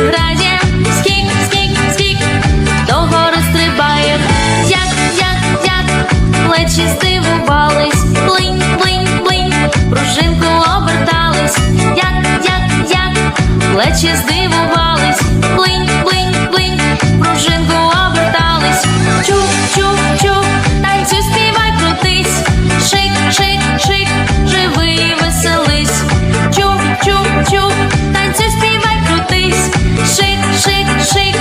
ми скік, скік, скік, до гори як, як, як, плечі здивувались, блинь, блинь, блинь, пружинку обертались, як, як, як, плечі здивувались. shake, shake.